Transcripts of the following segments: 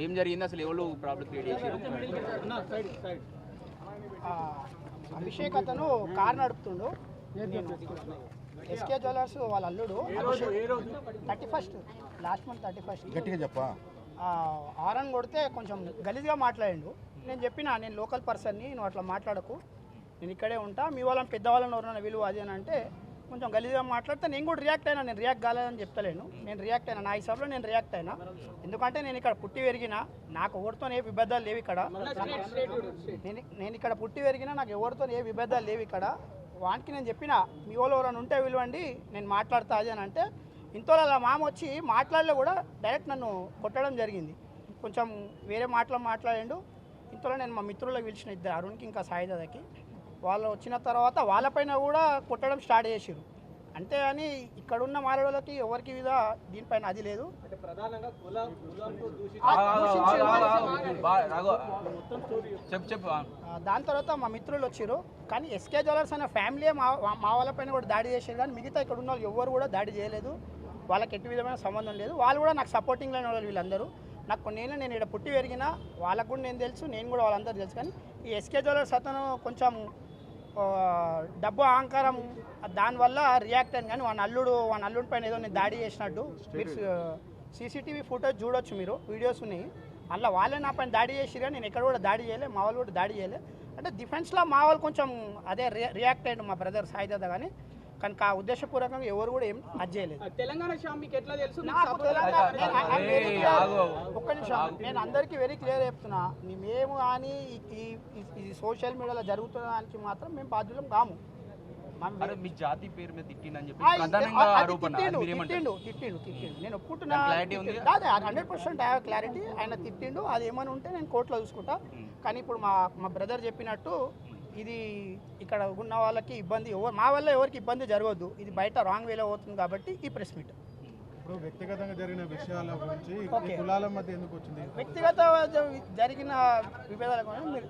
ఏం జరిగింది? అసలు ఎవరు ప్రాబ్లం క్రియేట్ చేశారు? ఆ, అభిషేక్ అతను కార్ నడుపుతుండు. ఎస్కే జ్యువెలర్స్ వాళ్ళ అల్లుడు. Thirty first last month thirty first. గట్టిగా చెప్పా. ఆరన్ కొడితే కొంచెం గలీజ్గా మాట్లాడిండు. నేను చెప్పిన నేను లోకల్ పర్సన్ని నువ్వు అట్లా మాట్లాడకు. నేను ఇక్కడే ఉంటా. మీ వాళ్ళని పెద్దవాళ్ళని ఎవరైనా విలువ అది అని అంటే కొంచెం గలీజ్గా మాట్లాడితే నేను కూడా రియాక్ట్ అయినా నేను రియాక్ట్ కాలేదని చెప్తలేను. నేను రియాక్ట్ అయినా నా హిసాబ్లో నేను రియాక్ట్ అయినా. ఎందుకంటే నేను ఇక్కడ పుట్టి పెరిగిన నాకు ఎవరితో ఏ విభేదాలు లేవు ఇక్కడ. నేను నేను ఇక్కడ పుట్టి పెరిగినా నాకు ఎవరితో ఏ విభేదాలు లేవు ఇక్కడ. వానికి నేను చెప్పిన మీ వాళ్ళు ఎవరైనా ఉంటే విలువండి నేను మాట్లాడతా అది అని అంటే ఇంతలో అలా మామ వచ్చి మాట్లాడలే కూడా డైరెక్ట్ నన్ను కొట్టడం జరిగింది. కొంచెం వేరే మాటలు మాట్లాడిండు. ఇంతలో నేను మా మిత్రులకు పిలిచిన ఇద్దరు అరుణ్కి ఇంకా సాయిదాకి వాళ్ళు వచ్చిన తర్వాత వాళ్ళపైన కూడా కొట్టడం స్టార్ట్ చేసిరు అంతే అని ఇక్కడున్న మారడులకి ఎవరికి మీద దీనిపైన అది లేదు. ఆ, దూషించారు. చెప్పు చెప్పు ఆ. ఆ, దాని తర్వాత మా మిత్రులు వచ్చారు కానీ ఎస్కే జ్యువెలర్స్ అనే ఫ్యామిలీ మా మా వాళ్ళపైన కూడా దాడి చేశారు కానీ మిగతా ఇక్కడ ఉన్న వాళ్ళు ఎవరు కూడా దాడి చేయలేదు. వాళ్ళకి ఎట్టి విధమైన సంబంధం లేదు. వాళ్ళు కూడా నాకు సపోర్టింగ్ లేని వాళ్ళు వీళ్ళందరూ. నాకు కొన్ని ఏళ్ళు నేను ఇక్కడ పుట్టి పెరిగిన వాళ్ళకు కూడా నేను తెలుసు నేను కూడా వాళ్ళందరూ తెలుసు. కానీ ఈ ఎస్కే జ్యువెలర్స్ అతను కొంచెం డబ్బు అహంకారం దానివల్ల రియాక్ట్ అయింది కానీ వాని అల్లుడు వాని అల్లుడి పైన ఏదో నేను దాడి చేసినట్టు. మీరు సీసీటీవీ ఫుటేజ్ చూడొచ్చు మీరు వీడియోస్ ఉన్నాయి అలా వాళ్ళే నా పైన దాడి చేసిరు కానీ నేను ఎక్కడ కూడా దాడి చేయలే మా వాళ్ళు కూడా దాడి చేయలే. అంటే డిఫెన్స్లో మా వాళ్ళు కొంచెం అదే రియాక్ట్ అయ్యిండు మా బ్రదర్ సాయిదాద కానీ కానీ ఆ ఉద్దేశపూర్వకంగా ఎవరు కూడా ఏం అది చేయలేదు. తెలంగాణ మీకు ఎట్లా తెలుసు. ఒక్క నిమిషం. నేను అందరికీ వెరీ క్లియర్ చెప్తున్నా. మేము కానీ ఈ- సోషల్ మీడియాలో జరుగుతున్న దానికి మాత్రం మేము బాధ్యులం కాము. మీ జాతి పేరు మీద చెప్పి ప్రధానంగా ఆరోపణ అది తిట్టిండు, తిట్టిండు తిట్టిండు నేను ఒప్పుకుంటున్నా? హండ్రెడ్ పర్సెంట్ క్లారిటీ ఆయన తిట్టిండు అది ఏమైనా ఉంటే నేను కోర్టులో చూసుకుంటా. కానీ ఇప్పుడు మా మా బ్రదర్ చెప్పినట్టు ఇది ఇక్కడ ఉన్న వాళ్ళకి ఇబ్బంది ఎవరు మా వల్ల ఎవరికి ఇబ్బంది జరగవద్దు ఇది బయట రాంగ్ వేలో అవుతుంది కాబట్టి ఈ ప్రెస్ మీట్ ఇప్పుడు వ్యక్తిగతంగా జరిగిన విషయాల గురించి. కులాల మధ్య ఎందుకు వచ్చింది? వ్యక్తిగత జరిగిన విభేదాల గురించి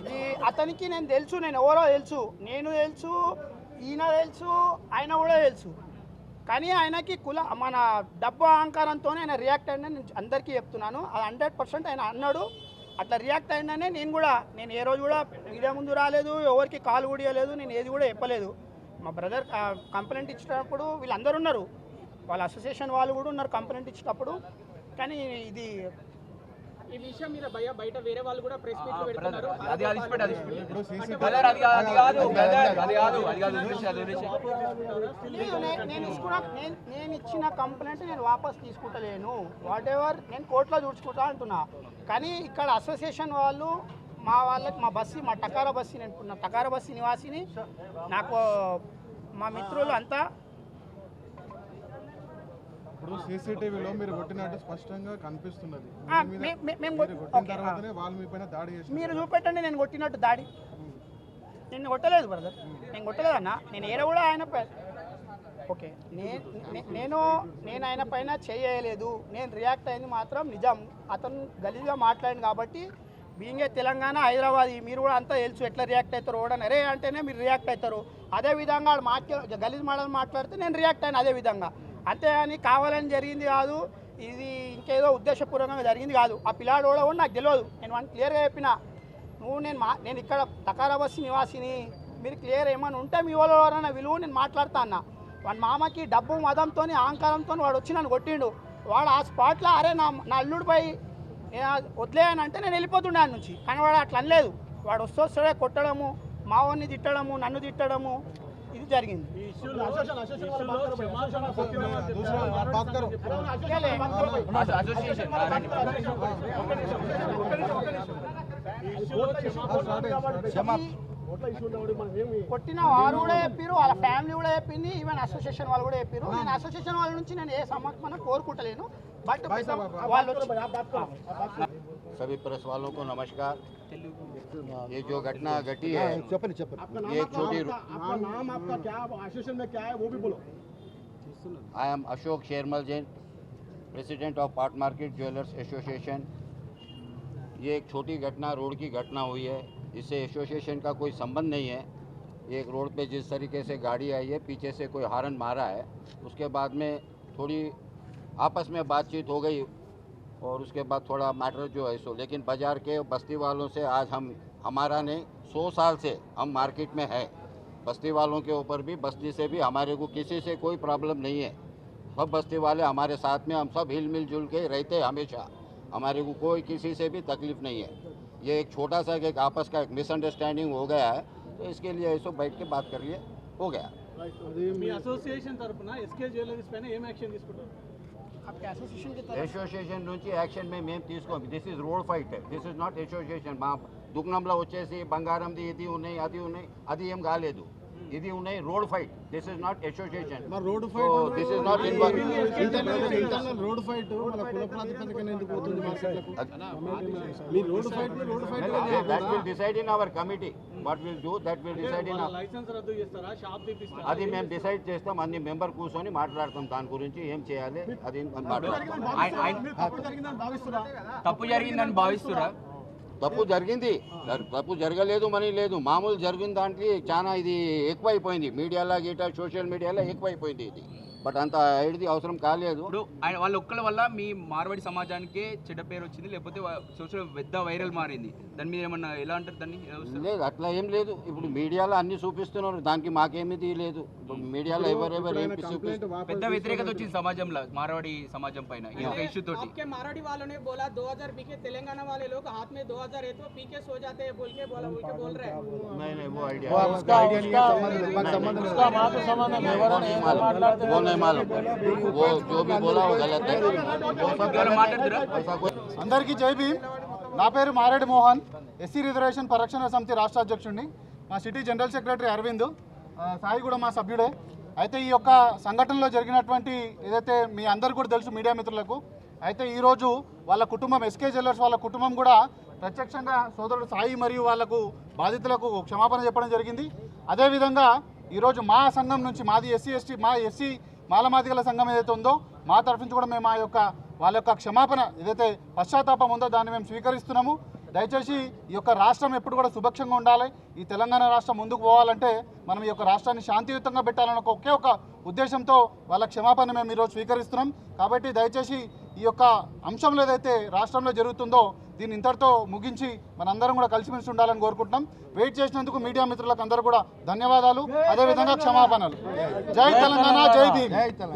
ఇది అతనికి నేను తెలుసు నేను ఎవరో తెలుసు. నేను తెలుసు ఈయన తెలుసు ఆయన కూడా తెలుసు. కానీ ఆయనకి కుల మన డబ్బు అహంకారంతో ఆయన రియాక్ట్ అయిందని నేను అందరికీ చెప్తున్నాను. అది హండ్రెడ్ పర్సెంట్ ఆయన అన్నాడు. అట్లా రియాక్ట్ అయిందనే నేను కూడా నేను ఏ రోజు కూడా మీడియా ముందు రాలేదు ఎవరికి కాల్ కూడా ఇవ్వలేదు నేను ఏది కూడా చెప్పలేదు. మా బ్రదర్ కంప్లైంట్ ఇచ్చినప్పుడు వీళ్ళందరూ ఉన్నారు. వాళ్ళ అసోసియేషన్ వాళ్ళు కూడా ఉన్నారు కంప్లైంట్ ఇచ్చినప్పుడు కానీ ఇది ఈ విషయం మీద భయ బయట వేరే వాళ్ళు కూడా ప్రెస్ మీట్లు పెడుతున్నారు. అది అది అది బ్రదర్ అది కాదు అది కాదు అది కాదు అది అది నేను ఇచ్చిన నేను నేను ఇచ్చిన కంప్లైంట్ నేను వాపస్ తీసుకుంటలేను. వాట్ ఎవర్ నేను కోర్టులో చూసుకుంటా అంటున్నా. కానీ ఇక్కడ అసోసియేషన్ వాళ్ళు మా వాళ్ళకి మా బస్సు మా టకారా బస్సు నేను నా టకారా బస్సు నివాసిని నాకు మా మిత్రులు అంతా ఇప్పుడు సీసీటీవీలో మీరు కొట్టినట్టు స్పష్టంగా కనిపిస్తున్నది. మీరు చూపెట్టండి నేను కొట్టినట్టు దాడి. నేను కొట్టలేదు బ్రదర్ నేను కొట్టలేదు అన్న నేను ఏడ కూడా ఆయన ఓకే నేను నేను ఆయన పైన చేయలేదు. నేను రియాక్ట్ అయింది మాత్రం నిజం. అతను గలీజ్గా మాట్లాడింది కాబట్టి బీయింగే తెలంగాణ హైదరాబాద్ మీరు కూడా అంతా తెలుసు ఎట్లా రియాక్ట్ అవుతారు కూడా. అరే అంటేనే మీరు రియాక్ట్ అవుతారు అదే విధంగా మాట్లా గలీజ్ మాటలు మాట్లాడితే నేను రియాక్ట్ అయిన అదే విధంగా. అంతేగాని కావాలని జరిగింది కాదు ఇది ఇంకేదో ఉద్దేశపూర్వకంగా జరిగింది కాదు. ఆ పిల్లాడు కూడా నాకు తెలియదు. నేను వాడిని క్లియర్గా చెప్పిన. నువ్వు నేను మా నేను ఇక్కడ తకారాబస్సి నివాసిని. మీరు క్లియర్ ఏమైనా ఉంటే మీ వాళ్ళు ఎవరైనా విలువ నేను మాట్లాడతా అన్న. వాడి మామకి డబ్బు మదంతో అహంకారంతో వాడు వచ్చి నన్ను కొట్టిండు. వాడు ఆ స్పాట్లో అరే నా నా అల్లుడిపై వదిలేయని అంటే నేను వెళ్ళిపోతుండే ఆయన నుంచి. కానీ వాడు అట్లా అనలేదు. వాడు వస్తూ వస్తాడే కొట్టడము మావాడిని తిట్టడము నన్ను తిట్టడము. ఇది జరిగింది దూసరా బాత్ కరో లే, అసో- అసోసియేషన్ రాదండి. కొట్టిన వారు కూడా చెప్పారు వాళ్ళ ఫ్యామిలీ కూడా చెప్పింది ఈవెన్ అసోసియేషన్ వాళ్ళు కూడా చెప్పారు నేను అసోసియేషన్ వాళ్ళ నుంచి నేను ఏ సమర్పణ కోరుకుంటలేను బట్ వాళ్ళు వచ్చి सभी प्रेस वालों को नमस्कार ये जो घटना घटी है ये एक छोटी नाम आपका क्या एसोसिएशन में क्या है वो भी बोलो। I am Ashok Shermal Jain president of part market jewellers association ये एक छोटी घटना रोड की घटना हुई है। इससे एसोसिएशन का कोई संबंध नहीं है। एक रोड पे जिस तरीके से गाड़ी आई है पीछे से कोई हारन मारा है उसके बाद में थोड़ी आपस में बातचीत हो गई। और उसके बाद थोड़ा मैटर जो है सो लेकिन बाजार के बस्ती वालों से आज हम हमारा नहीं सौ साल से हम मार्केट में है बस्ती वालों के ऊपर भी बस्ती से भी हमारे को किसी से कोई प्रॉब्लम नहीं है सब बस्ती वाले हमारे साथ में हम सब हिल मिल जुल के रहते हैं हमेशा हमारे को कोई किसी से भी तकलीफ नहीं है ये एक छोटा सा एक आपस का एक मिसअंडरस्टैंडिंग हो गया है तो इसके लिए ऐसो बैठ के बात करिए हो गया మీ అసోసియేషన్ తరపున ఎస్కే జ్యువెలరీస్ పైన ఏం యాక్షన్ తీసుకుంటారు అసోసియేషన్ నుంచి యాక్షన్ మేము మేము తీసుకోం this is road fight this is not association మా దుగ్నంలో వచ్చేసి బంగారంది ఇది ఉన్నాయి అది ఉన్నాయి అది ఏం కాలేదు. ఇది ఉన్నాయి road fight this is not association మరి road so fight this is not internal internal road fight మన కుల ప్రాతిపదికన ఎందుకు పోతుంది మార్కెట్లకు మీ road fight road fight that will decide in our committee what will do that will decide in licence రద్దు చేస్తారా? Shop తీపిస్తారా? అది మేము డిసైడ్ చేస్తాం అన్ని మెంబర్ కూర్చొని మాట్లాడతాం దాని గురించి ఏం చేయాలి అది తప్పు జరిగిందని భావిస్తున్నా తప్పు జరిగిందని భావిస్తురా తప్పు జరిగింది. తప్పు జరగలేదు మనీ లేదు. మామూలు జరిగిన దాంట్లో చాలా ఇది ఎక్కువైపోయింది. మీడియాలో గీటా సోషల్ మీడియాలో ఎక్కువైపోయింది ఇది. బట్ అంత ఐడిది అవసరం కాలేదు ఇప్పుడు ఆయన వాళ్ళ ఒక్కల వల్ల మీ మార్వాడి సమాజానికే చెడ్డ పేరు వచ్చింది లేకపోతే సోషల్ పెద్ద వైరల్ మారింది దాని మీద ఏమన్నా ఎలా అంటారు దాన్ని ఎలా వస్తారు? లేదు అట్లా ఏం లేదు ఇప్పుడు మీడియాలో అన్ని చూపిస్తున్నారు దానికి మాకేమిది లేదు ఇప్పుడు మీడియాలో ఎవరెవరు ఏం చూపిస్తున్నారు పెద్ద వ్యతిరేకత వచ్చింది సమాజంలో మార్వాడి సమాజం పైన ఈ ఒక ఇష్యూ తోటి आपके माराठी वालों ने बोला 2000 पीके तेलंगाना वाले लोग हाथ में 2000 है तो पीके सो जाते हैं बोल के बोला बोल के बोल रहे हैं नहीं नहीं वो आइडिया वो नहीं मालूम वो जो भी बोला वो गलत है वो सब ఎవరు మాట్లాడుతురా ऐसा कोई అందరికీ జై భీమ్ నా పేరు మారేడు మోహన్ ఎస్సీ రిజర్వేషన్ పరిరక్షణ సమితి రాష్ట్ర అధ్యక్షుడిని మా సిటీ జనరల్ సెక్రటరీ అరవింద్ ఆ, సాయి కూడా మా సభ్యుడే అయితే ఈ యొక్క సంఘటనలో జరిగినటువంటి ఏదైతే మీ అందరు కూడా తెలుసు మీడియా మిత్రులకు అయితే ఈరోజు వాళ్ళ కుటుంబం ఎస్కే జ్యువెలర్స్ వాళ్ళ కుటుంబం కూడా ప్రత్యక్షంగా సోదరుడు సాయి మరియు వాళ్లకు బాధితులకు క్షమాపణ చెప్పడం జరిగింది అదేవిధంగా ఈరోజు మా సంఘం నుంచి మాది ఎస్సీ ఎస్టీ మా ఎస్సీ మాలమాదిగల సంఘం ఏదైతే ఉందో మా తరఫు నుంచి కూడా మేము ఆ యొక్క వాళ్ళ యొక్క క్షమాపణ ఏదైతే పశ్చాత్తాపం ఉందో దాన్ని మేము స్వీకరిస్తున్నాము. దయచేసి ఈ యొక్క రాష్ట్రం ఎప్పుడు కూడా సుభిక్షంగా ఉండాలి. ఈ తెలంగాణ రాష్ట్రం ముందుకు పోవాలంటే మనం ఈ యొక్క రాష్ట్రాన్ని శాంతియుతంగా పెట్టాలన్న ఒకే ఒక ఉద్దేశంతో వాళ్ళ క్షమాపణ మేము ఈరోజు స్వీకరిస్తున్నాం. కాబట్టి దయచేసి ఈ యొక్క అంశంలో ఏదైతే రాష్ట్రంలో జరుగుతుందో దీన్ని ఇంతటితో ముగించి మనందరం కూడా కలిసిమెలిసి ఉండాలని కోరుకుంటున్నాం. వెయిట్ చేసినందుకు మీడియా మిత్రులకు అందరూ కూడా ధన్యవాదాలు. అదేవిధంగా క్షమాపణలు. జై తెలంగాణ జై భీమ్.